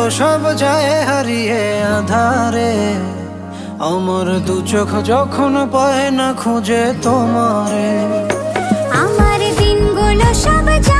দিনগুলো সব যায় হারিয়ে আধারে। আমার দু চোখ যখন পায় না খুঁজে তোমারে। আমার দিনগুলো সব যায়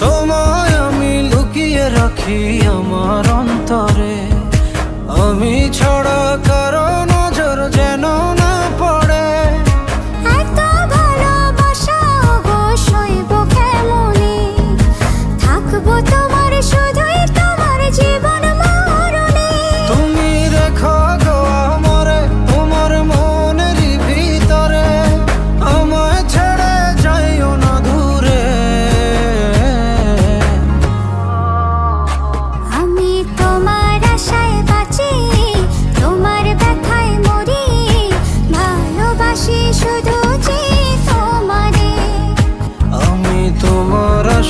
তোমায় আমি লুকিয়ে রাখি আমার অন্তরে। আমি ছড়া